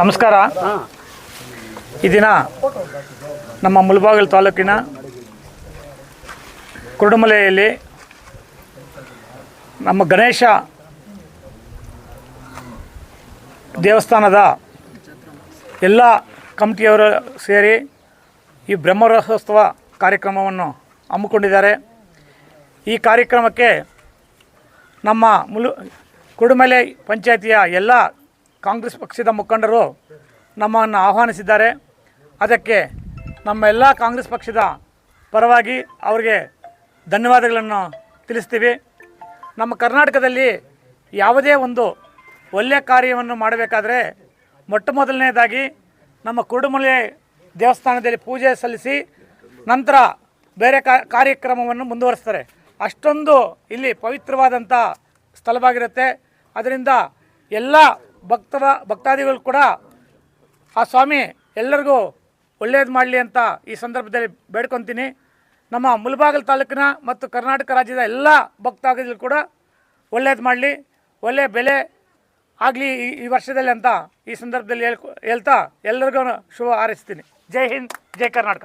ನಮಸ್ಕಾರ. ಈ ದಿನ ನಮ್ಮ ಮುಳಬಾಗಿಲು ತಾಲೂಕಿನ ಕುರುಡುಮಲೆಯಲ್ಲಿ ನಮ್ಮ ಗಣೇಶ ದೇವಸ್ಥಾನದ ಎಲ್ಲ ಕಮಿಟಿಯವರು ಸೇರಿ ಈ ಬ್ರಹ್ಮರಥೋತ್ಸವ ಕಾರ್ಯಕ್ರಮವನ್ನು ಹಮ್ಮಿಕೊಂಡಿದ್ದಾರೆ. ಈ ಕಾರ್ಯಕ್ರಮಕ್ಕೆ ನಮ್ಮ ಮುಲು ಕುಡುಮಲೆ ಪಂಚಾಯತಿಯ ಎಲ್ಲ ಕಾಂಗ್ರೆಸ್ ಪಕ್ಷದ ಮುಖಂಡರು ನಮ್ಮನ್ನು ಆಹ್ವಾನಿಸಿದ್ದಾರೆ. ಅದಕ್ಕೆ ನಮ್ಮ ಎಲ್ಲ ಕಾಂಗ್ರೆಸ್ ಪಕ್ಷದ ಪರವಾಗಿ ಅವರಿಗೆ ಧನ್ಯವಾದಗಳನ್ನು ತಿಳಿಸ್ತೀವಿ. ನಮ್ಮ ಕರ್ನಾಟಕದಲ್ಲಿ ಯಾವುದೇ ಒಂದು ಒಳ್ಳೆಯ ಕಾರ್ಯವನ್ನು ಮಾಡಬೇಕಾದ್ರೆ ಮೊಟ್ಟ ಮೊದಲನೇದಾಗಿ ನಮ್ಮ ಕುರುಡುಮಲೆ ದೇವಸ್ಥಾನದಲ್ಲಿ ಪೂಜೆ ಸಲ್ಲಿಸಿ ನಂತರ ಬೇರೆ ಕಾರ್ಯಕ್ರಮವನ್ನು ಮುಂದುವರಿಸ್ತಾರೆ. ಅಷ್ಟೊಂದು ಇಲ್ಲಿ ಪವಿತ್ರವಾದಂಥ ಸ್ಥಳವಾಗಿರುತ್ತೆ. ಅದರಿಂದ ಎಲ್ಲ ಭಕ್ತರ, ಭಕ್ತಾದಿಗಳು ಕೂಡ ಆ ಸ್ವಾಮಿ ಎಲ್ಲರಿಗೂ ಒಳ್ಳೇದು ಮಾಡಲಿ ಅಂತ ಈ ಸಂದರ್ಭದಲ್ಲಿ ಬೇಡ್ಕೊತೀನಿ. ನಮ್ಮ ಮುಲ್ಬಾಗಲ್ ತಾಲೂಕಿನ ಮತ್ತು ಕರ್ನಾಟಕ ರಾಜ್ಯದ ಎಲ್ಲ ಭಕ್ತಾದಿಗಳು ಕೂಡ ಒಳ್ಳೆಯದು ಮಾಡಲಿ ಒಳ್ಳೆಯ ಬೆಲೆ ಆಗಲಿ ಈ ಈ ವರ್ಷದಲ್ಲಿ ಅಂತ ಈ ಸಂದರ್ಭದಲ್ಲಿ ಹೇಳ್ಕೊ, ಹೇಳ್ತಾ ಎಲ್ಲರಿಗೂ ಶುಭ ಹಾರೈಸ್ತೀನಿ. ಜೈ ಹಿಂದ್, ಜೈ ಕರ್ನಾಟಕ.